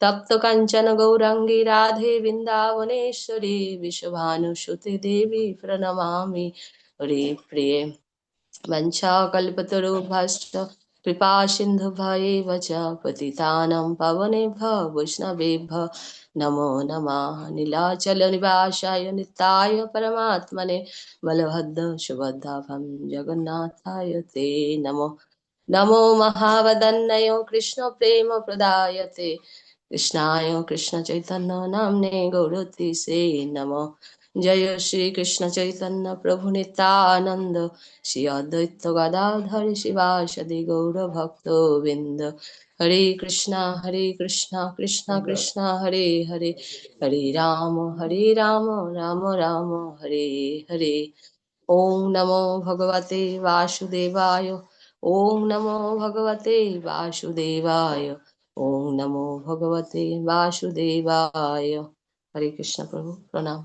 तप्तकञ्चनगौरङ्गी राधे वृन्दावनेश्वरी विश्वभानुसुते देवी प्रणमामि। हरे प्रिये। वञ्चाकल्पतरुभश्च कृपा सिन्धुभयेव च पतितानं पवनेभ्य वैष्णवेभ्य नमो नमः। नीलाचलनिवासाय निताय परमात्मने बलभद्र सुभद्राभं जगन्नाथाय ते नमो। নমো মহাবদন্নয় কৃষ্ণ প্রেম প্রদায়তে কৃষ্ণায় কৃষ্ণ চৈতন্য নামনে গৌরতি সে নম জয় শ্রী কৃষ্ণ চৈতন্য প্রভু নিতানন্দ শ্রী অদ্বৈত গদাধর শিবাসদি গৌর ভক্ত বৃন্দ হরে কৃষ্ণ হরে কৃষ্ণ কৃষ্ণ কৃষ্ণ হরে হরে হরে রাম হরে রাম রাম রাম হরে হরে ওম নমো ভগবতে বাসুদেবায় ওম নমো ভগবতে বাসুদেবায় ওম নমো ভগবতে বাসুদেবায়। হরে কৃষ্ণ প্রভু প্রণাম।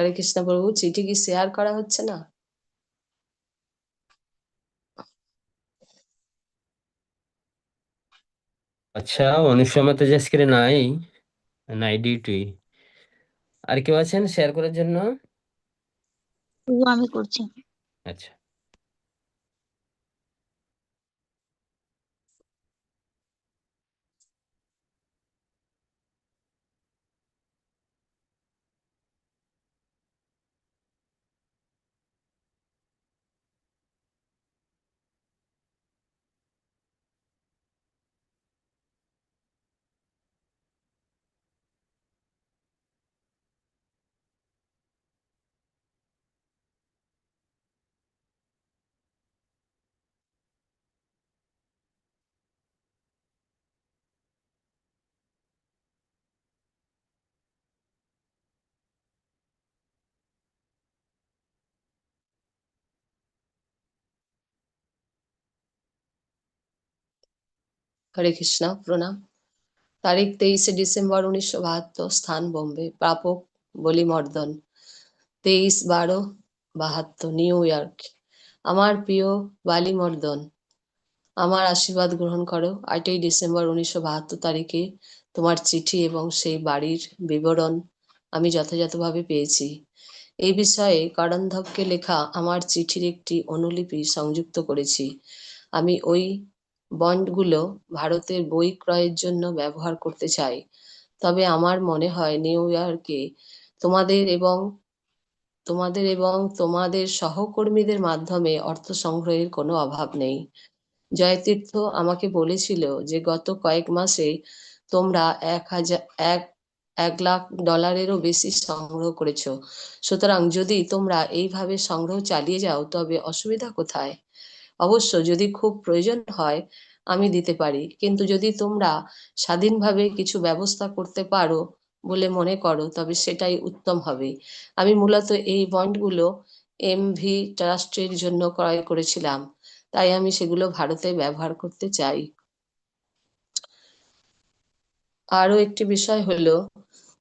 হরে কৃষ্ণ প্রভু চিঠি কি শেয়ার করা হচ্ছে না? আচ্ছা অনুসমা তো আজকে নাই নাই ডিউটি আর কেউ আছেন শেয়ার করার জন্য? আমি করছি। আচ্ছা। হরে কৃষ্ণ, প্রণাম। তারিখ তেইশে ডিসেম্বর উনিশশো বাহাত্তর, স্থান বোম্বে, প্রাপক বলিমর্দন, তেইশ বারো বাহাত্তর, নিউ ইয়র্ক। আমার প্রিয় বালিমর্দন, আমার আশীর্বাদ গ্রহণ করো। আটই ডিসেম্বর উনিশশো বাহাত্তর তারিখে তোমার চিঠি এবং সেই বাড়ির বিবরণ আমি যথাযথভাবে পেয়েছি। এই বিষয়ে করন্ধবকে লেখা আমার চিঠির একটি অনুলিপি সংযুক্ত করেছি। আমি ওই বন্ডগুলো ভারতের বই ক্রয়ের জন্য ব্যবহার করতে চাই। তবে আমার মনে হয় নিউ ইয়র্কে তোমাদের এবং তোমাদের এবং তোমাদের সহকর্মীদের মাধ্যমে অর্থ সংগ্রহের কোনো অভাব নেই। জয়তীর্থ আমাকে বলেছিল যে গত কয়েক মাসে তোমরা এক হাজার এক এক লাখ ডলারেরও বেশি সংগ্রহ করেছ। সুতরাং যদি তোমরা এইভাবে সংগ্রহ চালিয়ে যাও, তবে অসুবিধা কোথায়? অবশ্য যদি খুব প্রয়োজন হয়, আমি দিতে পারি। কিন্তু যদি তোমরা স্বাধীনভাবে কিছু ব্যবস্থা করতে পারো বলে মনে করো, তবে সেটাই উত্তম হবে। আমি মূলত এই বন্ডগুলো এমভি ট্রাস্টের জন্য ক্রয় করেছিলাম। তাই আমি সেগুলো ভারতে ব্যবহার করতে চাই। আরও একটি বিষয় হলো,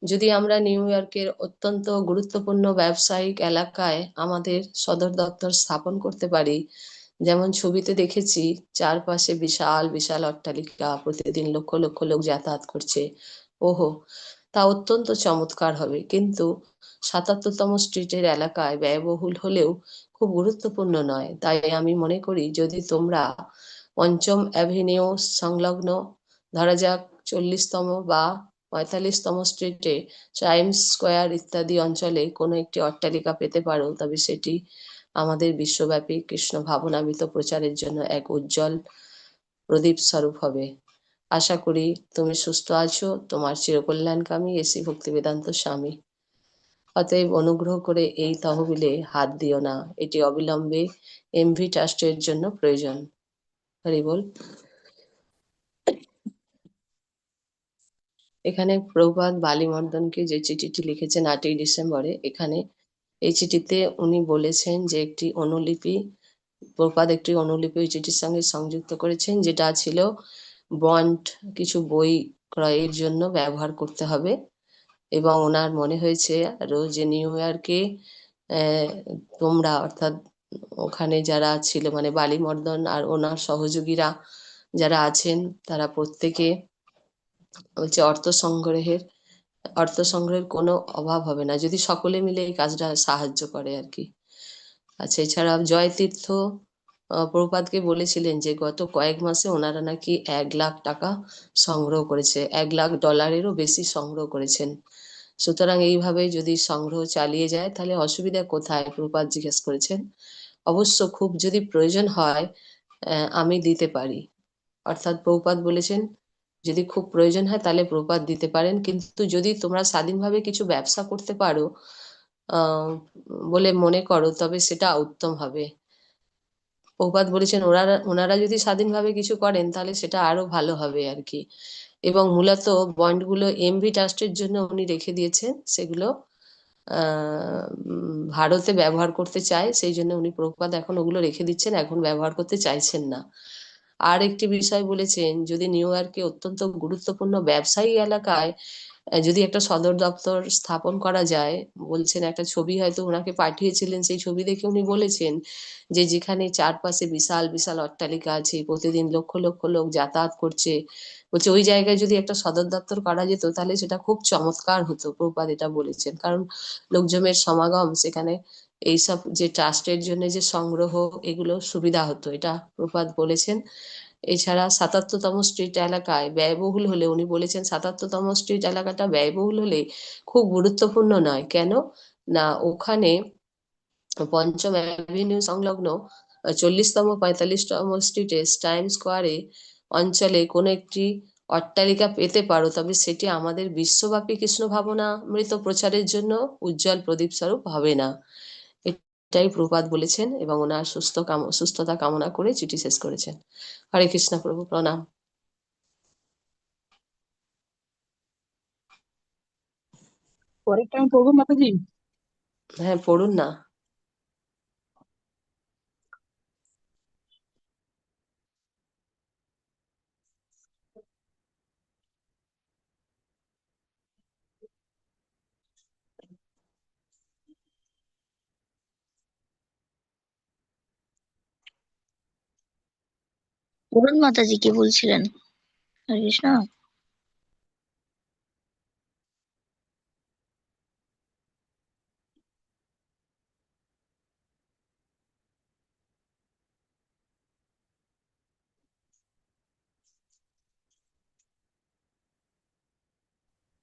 যদি আমরা নিউ ইয়র্কের অত্যন্ত গুরুত্বপূর্ণ ব্যবসায়িক এলাকায় আমাদের সদর দপ্তর স্থাপন করতে পারি যেমন ছবিতে দেখেছি, চারপাশে বিশাল বিশাল অট্টালিকা, প্রতিদিন লক্ষ লক্ষ লোক যাতায়াত করছে। ওহো, তা অত্যন্ত চমৎকার হবে। কিন্তু সাতাত্তরতম স্ট্রিটের এলাকায় ব্যয়বহুল হলেও খুব গুরুত্বপূর্ণ নয়। তাই আমি মনে করি, যদি তোমরা পঞ্চম অ্যাভিনিউ সংলগ্ন, ধরা যাক চল্লিশতম বা পঁয়তাল্লিশতম স্ট্রিটে টাইমস স্কোয়ার ইত্যাদি অঞ্চলে কোনো একটি অট্টালিকা পেতে পারো, তবে সেটি আমাদের বিশ্বব্যাপী কৃষ্ণ ভাবনাবিত প্রচারের জন্য এক উজ্জ্বল প্রদীপ স্বরূপ হবে। আশা করি তুমি সুস্থ আছো, তোমার চিরকল্যাণকামী এসি ভক্তি বেদান্ত স্বামী। অতএব অনুগ্রহ করে এই তহবিলে হাত দিও না, এটি অবিলম্বে এমভি ট্রাস্টের জন্য প্রয়োজন। হরি বল। এখানে প্রভাত বালিমর্দনকে যে চিঠিটি লিখেছেন আটই ডিসেম্বরে, এখানে এই চিঠিতে উনি বলেছেন যে একটি অনুলিপি প্রপাদ একটি অনুলিপি ওই চিঠির সঙ্গে সংযুক্ত করেছেন, যেটা ছিল বন্ড, কিছু বই ক্রয়ের জন্য ব্যবহার করতে হবে। এবং ওনার মনে হয়েছে আরও যে নিউ ইয়র্কে তোমরা অর্থাৎ ওখানে যারা ছিল মানে বালিমর্দন আর ওনার সহযোগীরা যারা আছেন, তারা প্রত্যেকে বলছে অর্থ সংগ্রহের অর্থ সংগ্রহের কোনো অভাব হবে না। যদি সকলে মিলে এই কাজটা সাহায্য করে আর কি। আচ্ছা এছাড়া জয় তীর্থ আহ, বলেছিলেন যে গত কয়েক মাসে ওনারা নাকি এক লাখ টাকা সংগ্রহ করেছে এক লাখ ডলারেরও বেশি সংগ্রহ করেছেন। সুতরাং এইভাবে যদি সংগ্রহ চালিয়ে যায় তাহলে অসুবিধা কোথায়? প্রপাত জিজ্ঞেস করেছেন। অবশ্য খুব যদি প্রয়োজন হয় আমি দিতে পারি। অর্থাৎ প্রপাত বলেছেন যদি খুব প্রয়োজন হয় তাহলে প্রপাত দিতে পারেন। কিন্তু যদি তোমরা স্বাধীনভাবে কিছু ব্যবসা করতে পারো বলে মনে করো, তবে সেটা উত্তম হবে। প্রপাত বলেছেন ওনারা ওনারা যদি স্বাধীনভাবে কিছু করেন, তাহলে সেটা আরও ভালো হবে আর কি। এবং মূলত বন্ডগুলো এমভি ট্রাস্টের জন্য উনি রেখে দিয়েছেন। সেগুলো ভারতে ব্যবহার করতে চায়, সেই জন্য উনি প্রপাত এখন ওগুলো রেখে দিচ্ছেন, এখন ব্যবহার করতে চাইছেন না। আর একটি বিষয় বলেছেন, যদি নিউ ইয়র্কে অত্যন্ত গুরুত্বপূর্ণ ব্যবসায়ী এলাকায় যদি একটা সদর দপ্তর স্থাপন করা যায়, বলছেন একটা ছবি হয়তো ওনাকে পাঠিয়েছিলেন, সেই ছবি দেখে উনি বলেছেন যে যেখানে চারপাশে বিশাল বিশাল অট্টালিকা আছে, প্রতিদিন লক্ষ লক্ষ লোক যাতায়াত করছে, বলছে ওই জায়গায় যদি একটা সদর দপ্তর করা যেত, তাহলে সেটা খুব চমৎকার হতো প্রপাত এটা বলেছেন, কারণ লোকজনের সমাগম সেখানে এইসব যে ট্রাস্টের জন্য যে সংগ্রহ, এগুলো সুবিধা হতো, এটা প্রপাত বলেছেন। এছাড়া সাতাত্তরতম স্ট্রিট এলাকায় ব্যয়বহুল হলে, উনি বলেছেন সাতাত্তরতম স্ট্রিট এলাকাটা ব্যয়বহুল হলে খুব গুরুত্বপূর্ণ নয়। কেন? না, ওখানে পঞ্চম অ্যাভিনিউ সংলগ্ন চল্লিশতম, পঁয়তাল্লিশতম স্ট্রিটে টাইম স্কোয়ারে অঞ্চলে কোনো একটি অট্টালিকা পেতে পারো, তবে সেটি আমাদের বিশ্বব্যাপী কৃষ্ণ ভাবনা মৃত প্রচারের জন্য উজ্জ্বল প্রদীপ স্বরূপ হবে না। এটাই প্রপাত বলেছেন এবং ওনার সুস্থ কাম সুস্থতা কামনা করে চিঠি শেষ করেছেন। হরে কৃষ্ণ প্রভু প্রণাম। পরেরটা আমি পড়ব মাতাজি? হ্যাঁ পড়ুন না। বলুন মাতাজি কি বলছিলেন? হরে কৃষ্ণ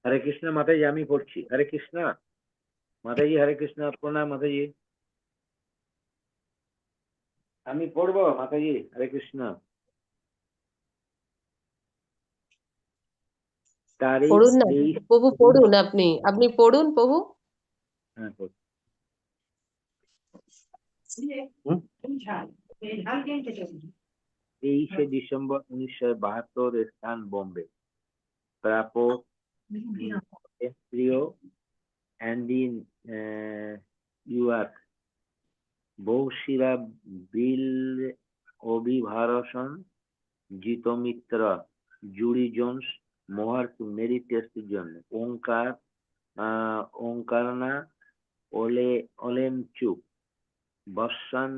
হরে কৃষ্ণ মাতাজি, আমি পড়ছি। হরে কৃষ্ণ। মাতাজি, হরে কৃষ্ণ। প্রণাম মাতাজি। আমি পড়ব মাতাজি, হরে কৃষ্ণ। পড়ুন না। প্রভু পড়ুন আপনি। আপনি পড়ুন প্রভু। হ্যাঁ। তেইশে ডিসেম্বর উনিশশো বাহাত্তর স্থান বোম্বে। প্রাপক প্রিয় অ্যান্ডি ইউআর বৌশিরা বিল অভিভারসন জিত মিত্র জুড়ি জোন্স মোহার্ক মেরি টেস্টের জন্য ওঙ্কার ওঙ্কারনা, ওলে ওলেমচুক বর্ষান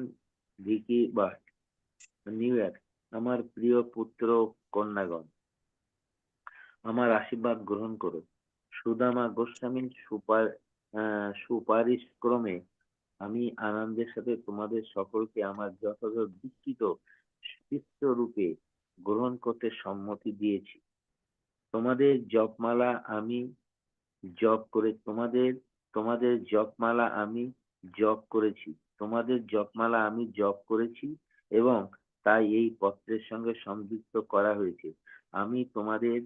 ভিকি বাট, নিউ ইয়র্ক, আমার প্রিয় পুত্র কন্যাগণ, আমার আশীর্বাদ গ্রহণ করো সুদামা গোস্বামীর সুপার সুপারিশ ক্রমে আমি আনন্দের সাথে তোমাদের সকলকে আমার যথাযথ দীক্ষিত শিষ্য রূপে গ্রহণ করতে সম্মতি দিয়েছি। তোমাদের জপমালা আমি জপ করে তোমাদের তোমাদের জপমালা আমি জপ করেছি তোমাদের জপমালা আমি জপ করেছি এবং তাই এই পত্রের সঙ্গে সংযুক্ত করা হয়েছে। আমি তোমাদের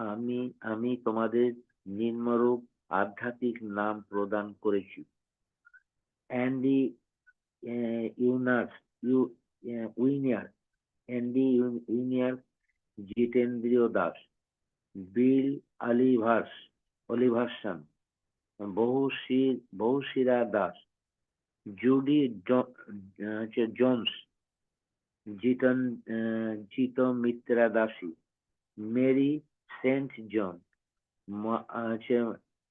আমি আমি তোমাদের নিম্নরূপ আধ্যাত্মিক নাম প্রদান করেছি। অ্যান্ডি আহ, ইউনাস ইউ উইনিয়ার অ্যান্ডি ইউ- উইনিয়ার জিতেন্দ্রীয় দাস বিল আলিভার্স অলিভার্সন বহুশি বহুশিরা দাস জুডি জোন্স জিতন আহ, জিত মিত্রা দাসী মেরি সেন্ট জন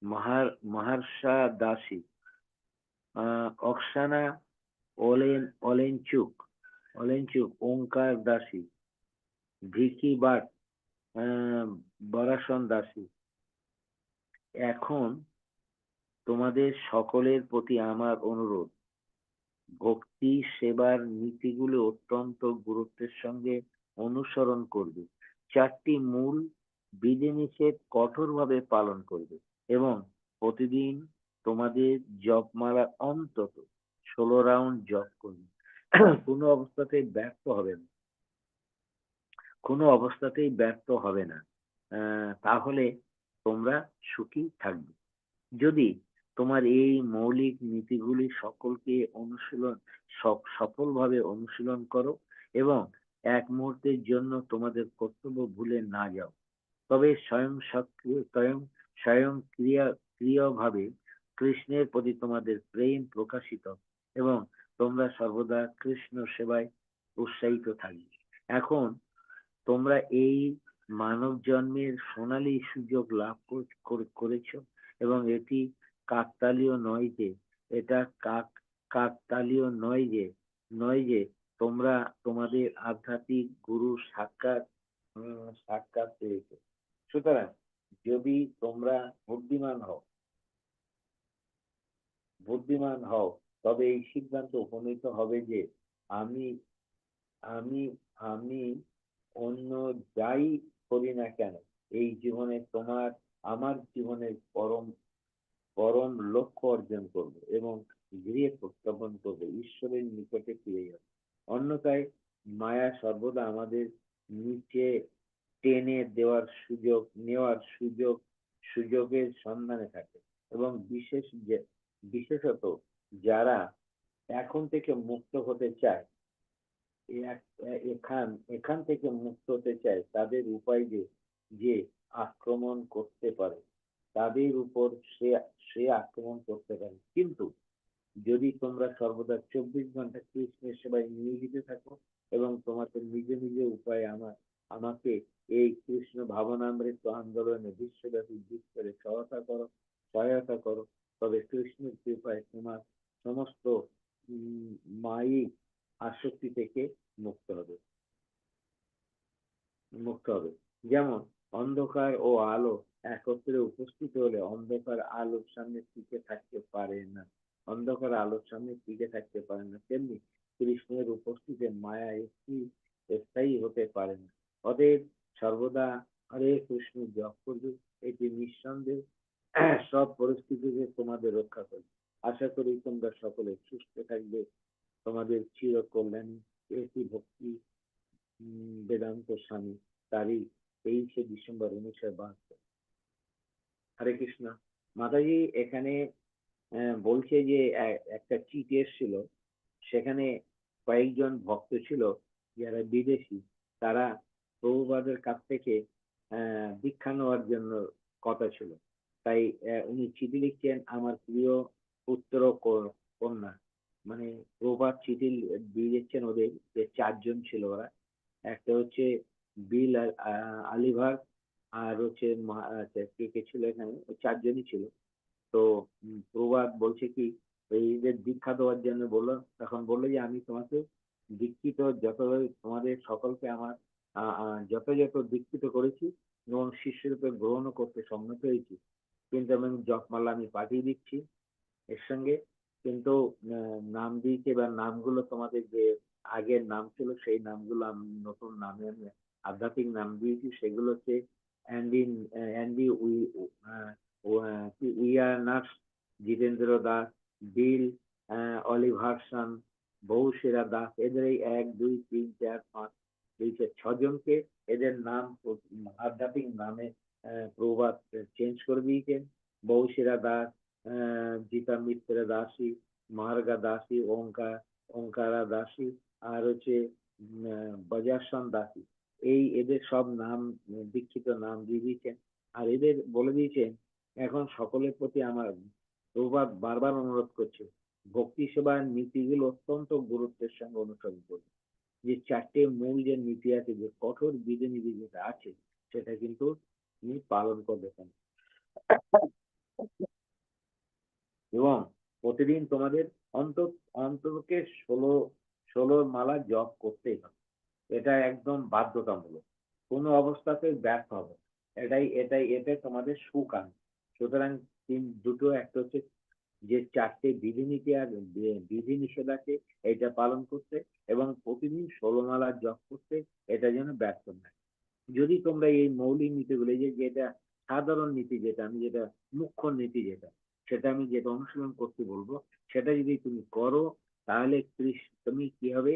মাহার মাহার্ষা দাসী অক্সানা অলেন ওলেনচুক ওলেনচুক ওঙ্কার দাসী ভিকি বাট বরাসন দাসী। এখন তোমাদের সকলের প্রতি আমার অনুরোধ, ভক্তি, সেবার নীতিগুলো অত্যন্ত গুরুত্বের সঙ্গে অনুসরণ করবে। চারটি মূল বিধিনিষেধ কঠোরভাবে পালন করবে এবং প্রতিদিন তোমাদের জপমালা অন্তত ষোলো রাউন্ড জপ করবে। কোনো অবস্থাতেই ব্যর্থ হবে না। কোনো অবস্থাতেই ব্যর্থ হবে না। তাহলে তোমরা সুখী থাকবে। যদি তোমার এই মৌলিক নীতিগুলি সকলকে অনুশীলন সফ- সফলভাবে অনুশীলন করো এবং এক মুহূর্তের জন্য তোমাদের কর্তব্য ভুলে না যাও, তবে স্বয়ং সক্রিয়, স্বয়ং স্বয়ং ক্রিয়া, ক্রিয়ভাবে কৃষ্ণের প্রতি তোমাদের প্রেম প্রকাশিত এবং তোমরা সর্বদা কৃষ্ণ সেবায় উৎসাহিত থাকবে। এখন তোমরা এই মানব জন্মের সোনালী সুযোগ লাভ কর- কর- করেছ এবং এটি কাকতালীয় নয় যে, এটা কাক, কাকতালীয় নয় যে নয় যে তোমরা তোমাদের আধ্যাত্মিক গুরু সাক্ষাৎ সাক্ষাৎ পেয়েছ। সুতরাং যদি তোমরা বুদ্ধিমান হও বুদ্ধিমান হও, তবে এই সিদ্ধান্ত উপনীত হবে যে আমি আমি আমি অন্য যাই করি না কেন, এই জীবনে তোমার, আমার জীবনের পরম পরম লক্ষ্য অর্জন করবে এবং গৃহে প্রত্যাপন করবে, ঈশ্বরের নিকটে ফিরে যাবে। অন্যথায় মায়া সর্বদা আমাদের নিচে টেনে দেওয়ার সুযোগ, নেওয়ার সুযোগ, সুযোগের সন্ধানে থাকে এবং বিশেষ বিশেষত যারা এখন থেকে মুক্ত হতে চায় এখান এখান থেকে মুক্ত হতে চায় তাদের উপায় যে যে আক্রমণ করতে পারে তাদের উপর সে সে আক্রমণ করতে পারে কিন্তু যদি তোমরা সর্বদা চব্বিশ ঘণ্টা কৃষ্ণের সেবায় নিয়োজিত থাকো এবং তোমাদের নিজ নিজ উপায়ে আমার আমাকে এই কৃষ্ণ ভাবনামৃত আন্দোলনে বিশ্বব্যাপী বিস্তারে সহায়তা করো সহায়তা করো তবে কৃষ্ণের কৃপায় তোমার সমস্ত মায়িক আসক্তি থেকে মুক্ত হবে। মুক্ত হবে। যেমন অন্ধকার ও আলো একত্রে উপস্থিত হলে অন্ধকার আলোর সামনে টিকে থাকতে পারে না। অন্ধকার আলোর সামনে টিকে থাকতে পারে না। তেমনি কৃষ্ণের উপস্থিতিতে মায়া একটি স্থায়ী হতে পারে না। অতএব সর্বদা হরে কৃষ্ণ, জপ করবে। এটি নিঃসন্দেহে সব পরিস্থিতিতে তোমাদের রক্ষা করবে। আশা করি তোমরা সকলে সুস্থ থাকবে। তোমাদের চির কল্যাণী এটি ভক্তি বেদান্ত স্বামী তারিখ তেইশে ডিসেম্বর উনিশশো বাহাত্তর। হরে কৃষ্ণ। মাতাজি এখানে বলছে যে একটা চিঠি এসেছিল। সেখানে কয়েকজন ভক্ত ছিল, যারা বিদেশি। তারা প্রভুবাদের কাছ থেকে দীক্ষা নেওয়ার জন্য কথা ছিল। তাই উনি চিঠি লিখছেন, আমার প্রিয় পুত্র কন্যা। মানে প্রভাত চিঠি দিয়ে দিচ্ছেন ওদের যে চারজন ছিল ওরা। একটা হচ্ছে বিল আলিভার আর হচ্ছে আচ্ছা, কে কে ছিল এখানে? চারজনই ছিল। তো প্রভাত বলছে কি এই যে দীক্ষা দেওয়ার জন্য বলল তখন বলল যে আমি তোমাকে দীক্ষিত যত তোমাদের সকলকে আমার যত যত দীক্ষিত করেছি এবং শিষ্যরূপে গ্রহণ করতে সম্মত হয়েছি। কিন্তু আমি জপমালা আমি পাঠিয়ে দিচ্ছি এর সঙ্গে। কিন্তু নাম দিয়েছে বা নামগুলো তোমাদের যে আগের নাম ছিল সেই নামগুলো আমি নতুন নামে আমি আধ্যাত্মিক নাম দিয়েছি, সেগুলো হচ্ছে অ্যান্ডি অ্যান্ডি উই উইয়ানাস জিতেন্দ্র দাস, বিল অলিভারসন বৌসেরা দাস, এদের এই এক, দুই, তিন, চার, পাঁচ, এই যে ছজনকে এদের নাম আধ্যাত্মিক নামে প্রভাত চেঞ্জ করে দিয়েছেন। বৌসেরা দাস গীতা মিত্র দাসী, মার্গা দাসী, ওঙ্কার, ওঙ্কারা দাসী, আর হচ্ছে বজাসন দাসী। এই এদের সব নাম, দীক্ষিত নাম দিয়ে দিয়েছেন। আর এদের বলে দিয়েছেন, এখন সকলের প্রতি আমার প্রভাত বারবার অনুরোধ করছে, ভক্তি সেবার নীতিগুলো অত্যন্ত গুরুত্বের সঙ্গে অনুসরণ করবে যে চারটে মূল যে নীতি আছে, যে কঠোর বিধিনিধি যেটা আছে, সেটা কিন্তু তুমি পালন করবে এবং প্রতিদিন তোমাদের অন্ত অন্ততকে ষোলো ষোলো মালা জপ করতেই হবে। এটা একদম বাধ্যতামূলক। কোনো অবস্থাতে ব্যর্থ হবে। এটাই এটাই এটাই তোমাদের সুখ সুতরাং তিন, দুটো, একটা হচ্ছে যে চারটে বিধিনীতি আর বিধি নিষেধ আছে এটা পালন করতে এবং প্রতিদিন ষোলো মালা জপ করতে এটা যেন ব্যর্থ না যদি তোমরা এই মৌলিক নীতিগুলো যে, যেটা সাধারণ নীতি যেটা, আমি যেটা মুখ্য নীতি যেটা সেটা আমি যেটা অনুশীলন করতে বলব, সেটা যদি তুমি করো, তাহলে তুমি কি হবে?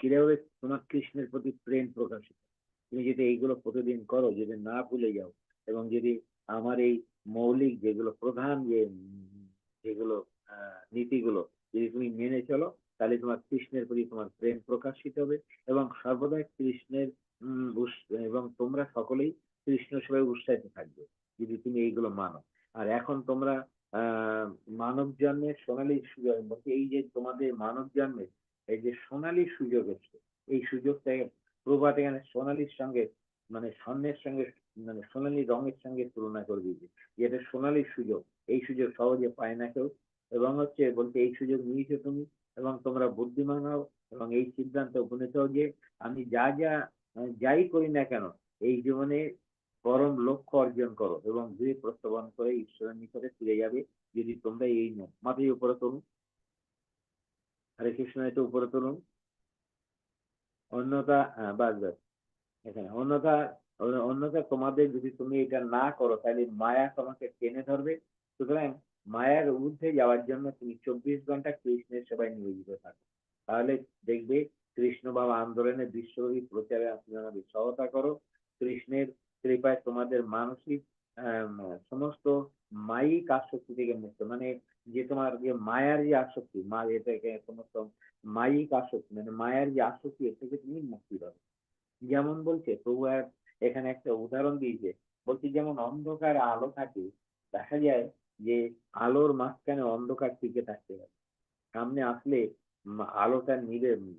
কীভাবে তোমার কৃষ্ণের প্রতি প্রেম প্রকাশিত? তুমি যদি এইগুলো প্রতিদিন করো, যদি না ভুলে যাও, এবং যদি আমার এই মৌলিক যেগুলো প্রধান যে, যেগুলো নীতিগুলো যদি তুমি মেনে চলো, তাহলে তোমার কৃষ্ণের প্রতি তোমার প্রেম প্রকাশিত হবে, এবং সর্বদাই কৃষ্ণের এবং তোমরা সকলেই কৃষ্ণ সেবায় উৎসাহিত থাকবে, যদি তুমি এইগুলো মানো। আর এখন তোমরা মানব জন্মের সোনালী সুযোগ বলতে এই যে তোমাদের মানব জন্মের এই যে সোনালী সুযোগ এসছে এই সুযোগটাকে প্রভাত এখানে সোনালীর সঙ্গে মানে স্বর্ণের সঙ্গে মানে সোনালী রঙের সঙ্গে তুলনা করে দিয়েছে। যেটা সোনালী সুযোগ, এই সুযোগ সহজে পায় না কেউ এবং হচ্ছে বলতে এই সুযোগ নিয়েছো তুমি এবং তোমরা বুদ্ধিমান হও এবং এই সিদ্ধান্ত উপনীত হও যে আমি যা যা, যাই করি না কেন, এই জীবনে পরম লক্ষ্য অর্জন করো এবং গৃহ প্রস্তাবন করে ঈশ্বরের নিকটে ফিরে যাবে, যদি তোমরা এই নো মাথায় উপরে তুলুন হরে কৃষ্ণ এটা উপরে তুলুন অন্যতা হ্যাঁ বাস বাস এখানে, অন্যথা অন্য- অন্যথা তোমাদের যদি তুমি এটা না করো, তাহলে মায়া তোমাকে টেনে ধরবে। সুতরাং মায়ার ঊর্ধ্বে যাওয়ার জন্য তুমি চব্বিশ ঘণ্টা কৃষ্ণের সেবায় নিয়োজিত থাকো। তাহলে দেখবে, কৃষ্ণ বাবা আন্দোলনের বিশ্বব্যাপী প্রচারে আপনারা সহায়তা করো, কৃষ্ণের কৃপায় তোমাদের মানসিক সমস্ত মায়িক আসক্তি থেকে মুক্ত। মানে যে তোমার যে মায়ার যে আসক্তি মা এটাকে সমস্ত মায়িক আসক্তি মানে মায়ার যে আসক্তি এর থেকে তুমি মুক্তি পাবে। যেমন বলছে প্রভু আর এখানে একটা উদাহরণ দিয়েছে বলছে যেমন অন্ধকার আলো থাকে দেখা যায় যে আলোর মাঝখানে অন্ধকার টিকে থাকতে পারে। সামনে আসলে আলোটা উম,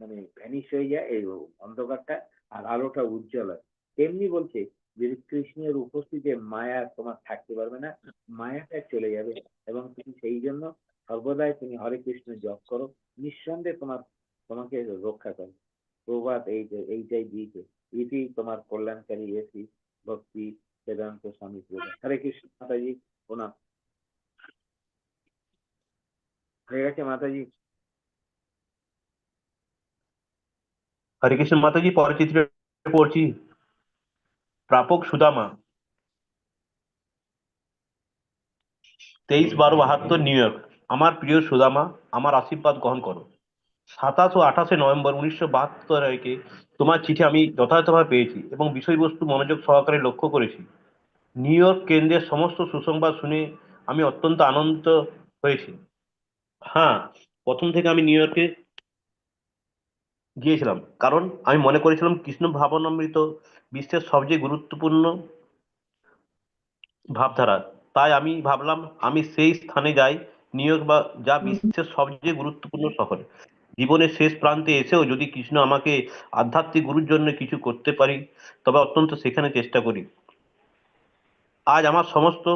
মানে ভ্যানিশ হয়ে যায় এই অন্ধকারটা আর আলোটা উজ্জ্বল হয়। তেমনি বলছে যে কৃষ্ণের উপস্থিতিতে মায়া তোমার থাকতে পারবে না মায়াটা চলে যাবে। এবং তুমি সেই জন্য সর্বদাই তুমি হরে কৃষ্ণ জপ করো, নিঃসন্দেহে তোমার, তোমাকে রক্ষা করে প্রভাত এই এইটাই দিয়েছে। এটি তোমার কল্যাণকারী এসি, ভক্তি বেদান্ত স্বামী প্রভা। হরে কৃষ্ণ মাতাজি, প্রণাম। হয়ে গেছে মাতাজি। হরে কৃষ্ণ মাতাজি, পরের চিত্রে পড়ছি। প্রাপক সুদামা। তেইশ বারো বাহাত্তর নিউ ইয়র্ক। আমার প্রিয় সুদামা, আমার আশীর্বাদ গ্রহণ করো। সাতাশ ও আঠাশে নভেম্বর উনিশশো বাহাত্তর তারিখে তোমার চিঠি আমি যথাযথভাবে পেয়েছি এবং বিষয়বস্তু মনোযোগ সহকারে লক্ষ্য করেছি। নিউ ইয়র্ক কেন্দ্রের সমস্ত সুসংবাদ শুনে আমি অত্যন্ত আনন্দিত হয়েছি। হ্যাঁ প্রথম থেকে আমি নিউ ইয়র্কে গিয়েছিলাম। কারণ আমি মনে করেছিলাম কৃষ্ণ ভাবনামৃত বিশ্বের সবচেয়ে গুরুত্বপূর্ণ ভাবধারা। তাই আমি ভাবলাম আমি সেই স্থানে যাই নিউ ইয়র্ক বা যা বিশ্বের সবচেয়ে গুরুত্বপূর্ণ শহর। জীবনের শেষ প্রান্তে এসেও যদি কৃষ্ণ আমাকে আধ্যাত্মিক গুরুর জন্য কিছু করতে পারি তবে অত্যন্ত সেখানে চেষ্টা করি। আজ আমার সমস্ত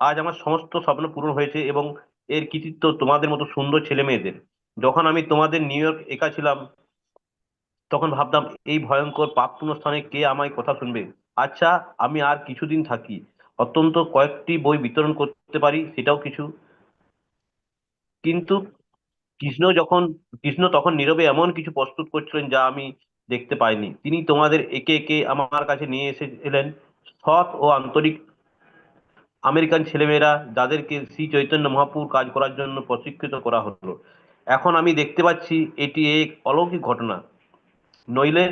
আজ আমার সমস্ত স্বপ্ন পূরণ হয়েছে এবং এর কৃতিত্ব তোমাদের মতো সুন্দর ছেলে মেয়েদের যখন আমি তোমাদের নিউ ইয়র্ক একা ছিলাম, তখন ভাবতাম, এই ভয়ঙ্কর পাপপূর্ণ স্থানে কে আমায় কথা শুনবে? আচ্ছা আমি আর কিছুদিন থাকি। অত্যন্ত কয়েকটি বই বিতরণ করতে পারি, সেটাও কিছু। কিন্তু কৃষ্ণ যখন, কৃষ্ণ তখন নীরবে এমন কিছু প্রস্তুত করছিলেন যা আমি দেখতে পাইনি। তিনি তোমাদের একে একে আমার কাছে নিয়ে এসেছিলেন সৎ ও আন্তরিক আমেরিকান ছেলেমেয়েরা যাদেরকে শ্রী চৈতন্য মহাপুর কাজ করার জন্য প্রশিক্ষিত করা হলো। এখন আমি দেখতে পাচ্ছি এটি এক অলৌকিক ঘটনা। নইলে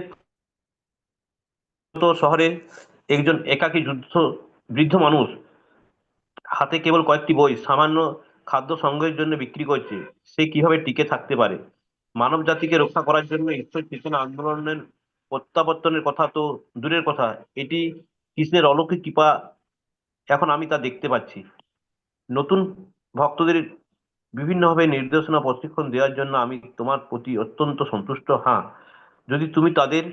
শহরে একজন একাকী যুদ্ধ, বৃদ্ধ মানুষ হাতে কেবল কয়েকটি বই, সামান্য খাদ্য সংগ্রহের জন্য বিক্রি করছে। সে কীভাবে টিকে থাকতে পারে? মানব জাতিকে রক্ষা করার জন্য ঈশ্বর চেতনা আন্দোলনের প্রত্যাবর্তনের কথা তো দূরের কথা। এটি কৃষ্ণের অলৌকিক কৃপা এখন আমি তা দেখতে পাচ্ছি। নতুন ভক্তদের বিভিন্নভাবে নির্দেশনা, প্রশিক্ষণ দেওয়ার জন্য আমি তোমার প্রতি অত্যন্ত সন্তুষ্ট। হ্যাঁ যদি তুমি তাদের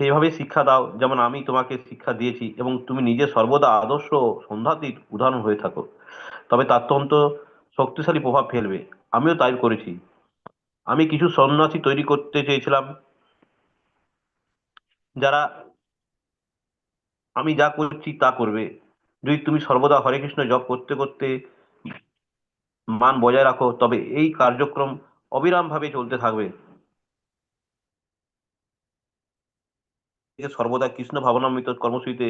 সেইভাবে শিক্ষা দাও, যেমন আমি তোমাকে শিক্ষা দিয়েছি এবং তুমি নিজে সর্বদা আদর্শ সন্ধ্যাতির উদাহরণ হয়ে থাকো, তবে তার তো অন্ত শক্তিশালী প্রভাব ফেলবে। আমিও তাই করেছি। আমি কিছু সন্ন্যাসী তৈরি করতে চেয়েছিলাম, যারা আমি যা করছি তা করবে। যদি তুমি সর্বদা হরে কৃষ্ণ জপ করতে করতে মান বজায় রাখো, তবে এই কার্যক্রম অবিরাম ভাবে চলতে থাকবে। সর্বদা কৃষ্ণ ভাবনামৃত কর্মসূচিতে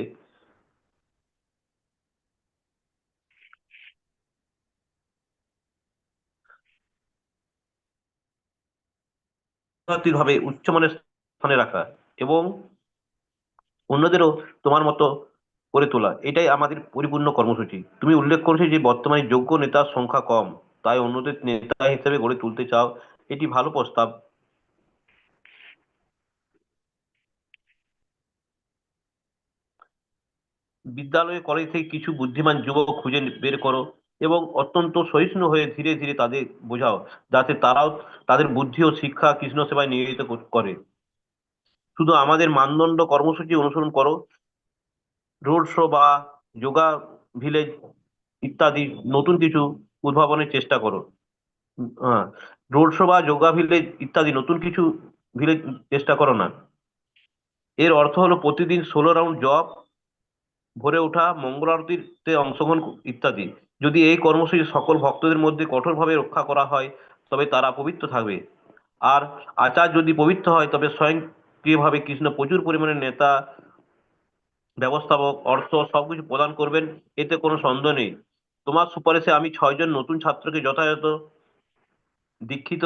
ভাবে উচ্চমানের স্থানে রাখা এবং অন্যদেরও তোমার মতো করে তোলা। এটাই আমাদের পরিপূর্ণ কর্মসূচি। তুমি উল্লেখ করেছ যে বর্তমানে যোগ্য নেতার সংখ্যা কম। তাই অন্যদের নেতা হিসেবে গড়ে তুলতে চাও, এটি ভালো প্রস্তাব। বিদ্যালয়ে কলেজ থেকে কিছু বুদ্ধিমান যুবক খুঁজে বের করো এবং অত্যন্ত সহিষ্ণু হয়ে ধীরে ধীরে তাদের বোঝাও, যাতে তারাও তাদের বুদ্ধি ও শিক্ষা কৃষ্ণ সেবায় নিয়োজিত করে। শুধু আমাদের মানদণ্ড কর্মসূচি অনুসরণ করো। রোড শো বা যোগা ভিলেজ ইত্যাদি নতুন কিছু উদ্ভাবনের চেষ্টা করো। হ্যাঁ রোড শো বা যোগা ভিলেজ ইত্যাদি নতুন কিছু ভিলেজ চেষ্টা করো না। এর অর্থ হলো প্রতিদিন ষোলো রাউন্ড জব ভরে ওঠা, মঙ্গল আরতিতে অংশগ্রহণ ইত্যাদি। যদি এই কর্মসূচি সকল ভক্তদের মধ্যে কঠোরভাবে রক্ষা করা হয়, তবে তারা পবিত্র থাকবে। আর আচার যদি পবিত্র হয়, তবে স্বয়ংক্রিয়ভাবে কৃষ্ণ প্রচুর পরিমাণে নেতা, ব্যবস্থাপক, অর্থ সবকিছু প্রদান করবেন, এতে কোনো সন্দেহ নেই। তোমার সুপারিশে আমি ছয়জন নতুন ছাত্রকে যথাযথ দীক্ষিত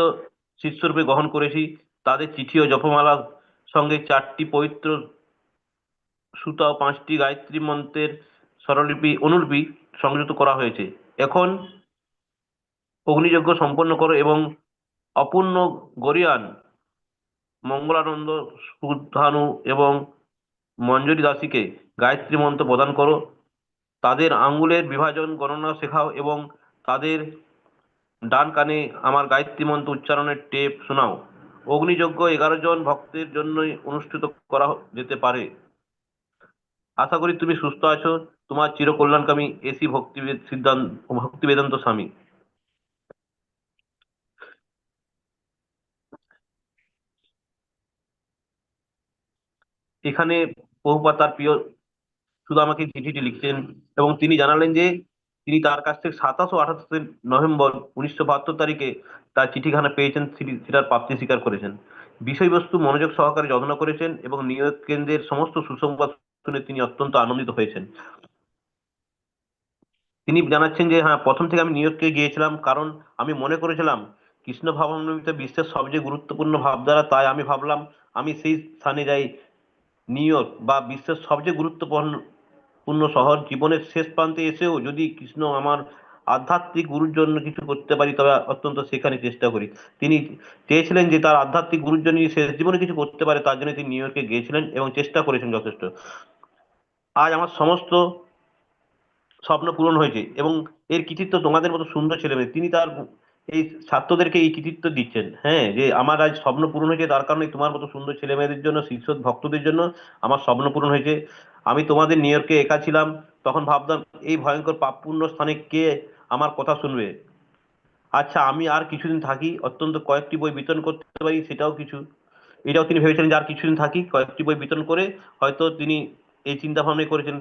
শিষ্যরূপে গ্রহণ করেছি। তাদের চিঠি ও জপমালার সঙ্গে চারটি পবিত্র সুতা ও পাঁচটি গায়ত্রী মন্ত্রের স্বরলিপি, অনুলিপি সংযুক্ত করা হয়েছে। এখন অগ্নিযজ্ঞ সম্পন্ন করো এবং অপূর্ণ গরিয়ান মঙ্গলানন্দ, সুধানু এবং মঞ্জরি দাসীকে গায়ত্রী মন্ত্র প্রদান করো। তাদের আঙ্গুলের বিভাজন গণনা শেখাও এবং তাদের ডান কানে আমার গায়ত্রী মন্ত্র উচ্চারণের টেপ শোনাও। অগ্নিযজ্ঞ এগারো জন ভক্তের জন্যই অনুষ্ঠিত করা যেতে পারে। আশা করি তুমি সুস্থ আছো। তোমার চিরকল্যাণকামী এসি ভক্তি সিদ্ধান্ত ভক্তি বেদান্ত স্বামী। এখানে বহুপাত তার প্রিয় শুধু আমাকে চিঠিটি লিখছেন এবং তিনি জানালেন যে তিনি তার কাছ থেকে সাতাশ ও আঠাশ নভেম্বর উনিশশো বাহাত্তর তারিখে তার চিঠিখানা পেয়েছেন সেটার প্রাপ্তি স্বীকার করেছেন। বিষয়বস্তু মনোযোগ সহকারে যত্ন করেছেন এবং নিয়োগ কেন্দ্রের সমস্ত সুসংবাদ শুনে তিনি অত্যন্ত আনন্দিত হয়েছেন। তিনি জানাচ্ছেন যে হ্যাঁ প্রথম থেকে আমি নিয়োগকে গিয়েছিলাম কারণ আমি মনে করেছিলাম কৃষ্ণ ভাবনামৃত বিশ্বের সবচেয়ে গুরুত্বপূর্ণ ভাবধারা, তাই আমি ভাবলাম আমি সেই স্থানে যাই নিউ ইয়র্ক বা বিশ্বের সবচেয়ে গুরুত্বপূর্ণ পূর্ণ শহর জীবনের শেষ প্রান্তে এসেও যদি কৃষ্ণ আমার আধ্যাত্মিক গুরুর জন্য কিছু করতে পারি, তবে অত্যন্ত সেখানে চেষ্টা করি। তিনি চেয়েছিলেন যে তার আধ্যাত্মিক গুরুর জন্য শেষ জীবনে কিছু করতে পারে, তার জন্য তিনি নিউ ইয়র্কে গিয়েছিলেন এবং চেষ্টা করেছেন যথেষ্ট। আজ আমার সমস্ত স্বপ্ন পূরণ হয়েছে এবং এর কৃতিত্ব তোমাদের মতো সুন্দর ছেলে মেয়ে তিনি তার এই ছাত্রদেরকে এই কৃতিত্ব দিচ্ছেন। হ্যাঁ যে আমার আজ স্বপ্ন পূরণ হয়েছে, তার কারণে তোমার মতো সুন্দর ছেলে মেয়েদের জন্য শিষ্য ভক্তদের জন্য আমার স্বপ্ন পূরণ হয়েছে। আমি তোমাদের নিউ ইয়র্কে একা ছিলাম, তখন ভাবতাম, এই ভয়ঙ্কর পাপপূর্ণ স্থানে কে আমার কথা শুনবে? আচ্ছা আমি আর কিছুদিন থাকি, অত্যন্ত কয়েকটি বই বিতরণ করতে পারি, সেটাও কিছু। এটাও তিনি ভেবেছিলেন যে আর কিছুদিন থাকি, কয়েকটি বই বিতরণ করে হয়তো তিনি এই চিন্তা ভাবনা করেছেন।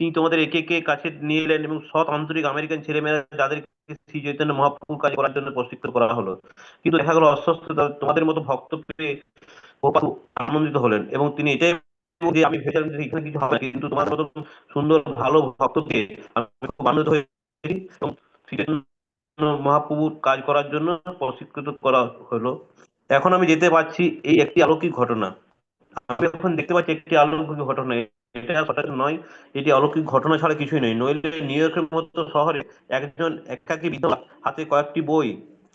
তিনি তোমাদের একে একে কাছে নিয়ে এলেন এবং সৎ আন্তরিক আমেরিকান ছেলেমেয়েরা যাদেরকে শ্রী চৈতন্য মহাপ্রভুর কাজ করার জন্য প্রশিক্ষিত করা হলো। কিন্তু দেখা গেল অস্বস্থতা তোমাদের মতো ভক্ত পেয়ে গোপাল আনন্দিত হলেন এবং তিনি এটাই যে আমি ভেবেছিলাম যে এখানে কিছু হবে কিন্তু তোমার মতো সুন্দর ভালো ভক্তকে আমি খুব আনন্দিত হয়েছি এবং শ্রী মহাপ্রভুর কাজ করার জন্য প্রশিক্ষিত করা হলো। এখন আমি যেতে পারছি এই একটি অলৌকিক ঘটনা। আমি এখন দেখতে পাচ্ছি একটি অলৌকিক ঘটনা। এটা হঠাৎ নয়, এটি অলৌকিক ঘটনা ছাড়া কিছুই নয়। নইলে নিউ ইয়র্কের মতো শহরে একজন একাকী বিধবা হাতে কয়েকটি বই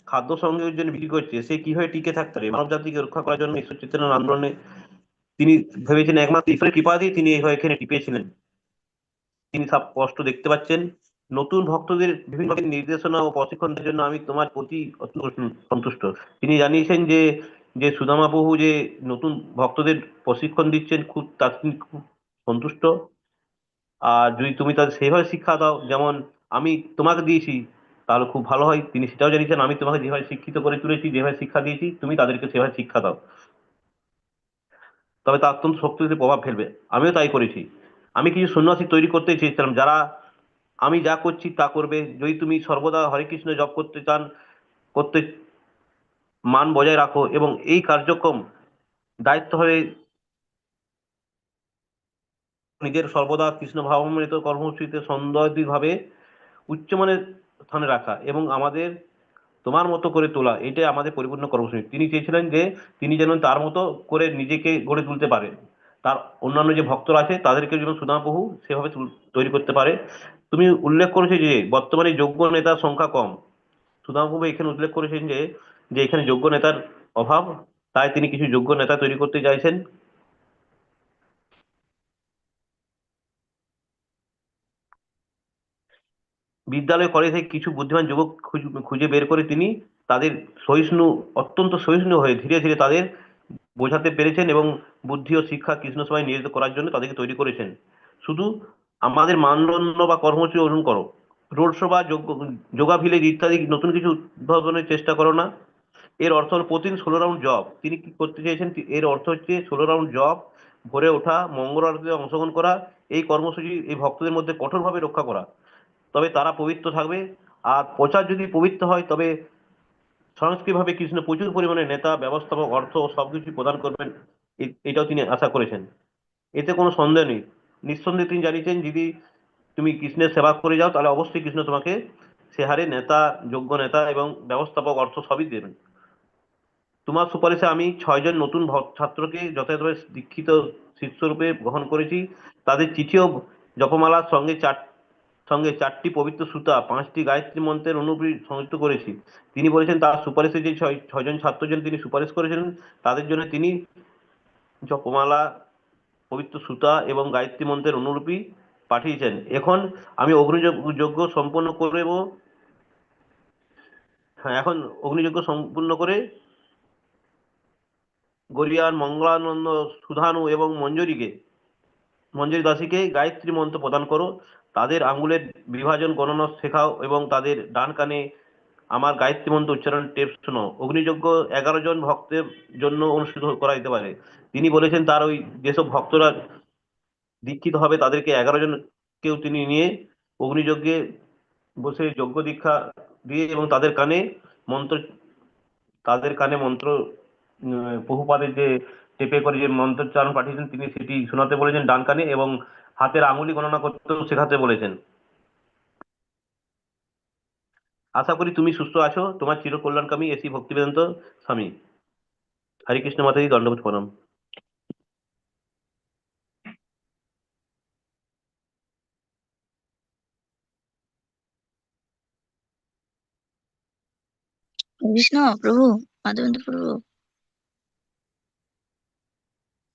খাদ্য সংগ্রহের জন্য বিক্রি করছে, সে কীভাবে টিকে থাকতে পারে? মানব জাতিকে রক্ষা করার জন্য ঈশ্বর আন্দোলনে তিনি ভেবেছেন একমাত্র ঈশ্বরের কৃপা দিয়ে তিনি এখানে টিপেছিলেন। তিনি সব কষ্ট দেখতে পাচ্ছেন। নতুন ভক্তদের বিভিন্ন নির্দেশনা ও প্রশিক্ষণের জন্য আমি তোমার প্রতি সন্তুষ্ট। তিনি জানিয়েছেন যে যে সুদামা প্রভু যে নতুন ভক্তদের প্রশিক্ষণ দিচ্ছেন, খুব সন্তুষ্ট। আর যদি তুমি তাদের সেভাবে শিক্ষা দাও, যেমন আমি তোমাকে দিয়েছি, তাহলে খুব ভালো হয়। তিনি সেটাও জানিয়েছেন, আমি তোমাকে যেভাবে শিক্ষিত করে তুলেছি, যেভাবে শিক্ষা দিয়েছি, তুমি তাদেরকে সেভাবে শিক্ষা দাও। তবে তা অত্যন্ত শক্তিশালী প্রভাব ফেলবে। আমিও তাই করেছি। আমি কিছু সন্ন্যাসী তৈরি করতে চেয়েছিলাম, যারা আমি যা করছি তা করবে। যদি তুমি সর্বদা হরে কৃষ্ণ জপ করতে চান, করতে মান বজায় রাখো এবং এই কার্যক্রম দায়িত্ব হয়ে নিজের সর্বদা কৃষ্ণ ভাবামৃত কর্মসূচিতে সন্দর্ভিভাবে উচ্চমানের স্থানে রাখা এবং আমাদের তোমার মতো করে তোলা, এটাই আমাদের পরিপূর্ণ কর্মসূচি। তিনি চেয়েছিলেন যে তিনি যেন তার মতো করে নিজেকে গড়ে তুলতে পারেন তার অন্যান্য যে ভক্তরা আছে, তাদেরকে যেন সুদামপ্রভু সেভাবে তৈরি করতে পারে। তুমি উল্লেখ করেছ যে বর্তমানে যোগ্য নেতার সংখ্যা কম। সুদামপ্রভু এখানে উল্লেখ করেছেন যে যে এখানে যোগ্য নেতার অভাব, তাই তিনি কিছু যোগ্য নেতা তৈরি করতে চাইছেন। বিদ্যালয় কলেজ কিছু বুদ্ধিমান যুবক খুঁজ- বের করে তিনি তাদের সহিষ্ণু, অত্যন্ত সহিষ্ণু হয়ে ধীরে ধীরে তাদের বোঝাতে পেরেছেন এবং বুদ্ধি ও শিক্ষা কৃষ্ণ সভায় নিয়োজিত করার জন্য তাদেরকে তৈরি করেছেন। শুধু আমাদের মানদণ্ড বা কর্মসূচি অনুসরণ করো। রোড শো বা যোগ- যোগা ভিলেজ ইত্যাদি নতুন কিছু উদ্ভাবনের চেষ্টা করো না। এর অর্থ হল প্রতিদিন ষোলো রাউন্ড জব তিনি কি করতে চেয়েছেন? এর অর্থ হচ্ছে ষোলো রাউন্ড জব ভরে ওঠা, মঙ্গল আরতিতে অংশগ্রহণ করা, এই কর্মসূচি এই ভক্তদের মধ্যে কঠোরভাবে রক্ষা করা। তবে তারা পবিত্র থাকবে। আর প্রচার যদি পবিত্র হয়, তবে সাংস্কৃতিকভাবে কৃষ্ণ প্রচুর পরিমাণে নেতা, ব্যবস্থাপক, অর্থ সবকিছু প্রদান করবেন এটাও তিনি আশা করেছেন। এতে কোনো সন্দেহ নেই। নিঃসন্দেহে তিনি জানিয়েছেন, যদি তুমি কৃষ্ণের সেবা করে যাও, তাহলে অবশ্যই কৃষ্ণ তোমাকে সে হারে নেতা, যোগ্য নেতা এবং ব্যবস্থাপক, অর্থ সবই দেবেন। তোমার সুপারিশে আমি ছয়জন নতুন ছাত্রকে যথাযথভাবে দীক্ষিত শিষ্যরূপে গ্রহণ করেছি। তাদের চিঠিও জপমালার সঙ্গে চার সঙ্গে চারটি পবিত্র সুতা, পাঁচটি গায়ত্রী মন্ত্রের অনুপ্রী সংযুক্ত করেছি। তিনি বলেছেন, তার সুপারিশে যে ছয়, ছয়জন ছাত্রজন তিনি সুপারিশ করেছিলেন, তাদের জন্য তিনি জপমালা, পবিত্র সুতা এবং গায়ত্রী মন্ত্রের অনুরূপী পাঠিয়েছেন। এখন আমি অগ্নিযজ্ঞ সম্পন্ন করব হ্যাঁ এখন অগ্নিযজ্ঞ সম্পূর্ণ করে গরিয়ান মঙ্গলানন্দ সুধানু এবং মঞ্জরীকে মঞ্জরি দাসীকে গায়ত্রী মন্ত্র প্রদান করো। তাদের আঙ্গুলের বিভাজন গণনা শেখাও এবং তাদের ডান কানে আমার গায়ত্রী মন্ত্র উচ্চারণ টেপ শোনো অগ্নিযজ্ঞ এগারো জন ভক্তের জন্য অনুষ্ঠিত করা যেতে পারে। তিনি বলেছেন, তার ওই যেসব ভক্তরা দীক্ষিত হবে, তাদেরকে এগারো জন কেউ তিনি নিয়ে অগ্নিযজ্ঞে বসে যজ্ঞ দীক্ষা দিয়ে এবং তাদের কানে মন্ত্র, তাদের কানে মন্ত্র বহুপাদের যে টেপে করে যে মন্ত্রোচ্চারণ পাঠিয়েছেন, তিনি সেটি শোনাতে বলেছেন ডান কানে এবং হাতের আঙুলি গণনা করতেও শেখাতে বলেছেন। আশা করি তুমি সুস্থ আছো। তোমার চিরকল্যাণকামী এসি ভক্তিবেদান্ত স্বামী। হরে কৃষ্ণ মাতাজি, দণ্ডবোধ প্রণাম। কৃষ্ণ, প্রভু, মাধবেন্দ্র প্রভু।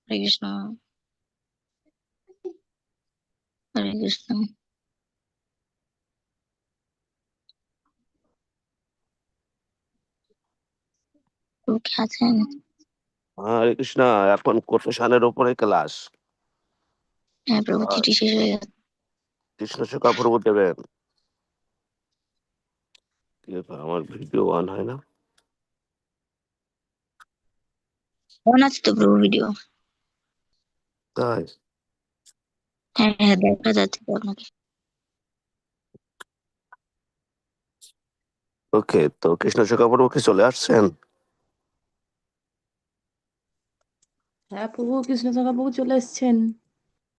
হরে কৃষ্ণ। হরে কৃষ্ণ আছেন হরে কৃষ্ণ এখন কোটেশনের উপরে ক্লাস। হ্যাঁ প্রভু আর- চিঠি শেষ হয়ে গেছে। কৃষ্ণ সুখা প্রভু দেবেন। আমার ভিডিও অন হয় না। কেমন আছে তো প্রভু ভিডিও। তাই? হ্যাঁ হ্যাঁ দেখা যাচ্ছে আপনাকে ওকে তো কৃষ্ণ চক্রবর্তী কি চলে আসছেন? হ্যাঁ প্রভু কৃষ্ণ চক্রবর্তী চলে এসছেন।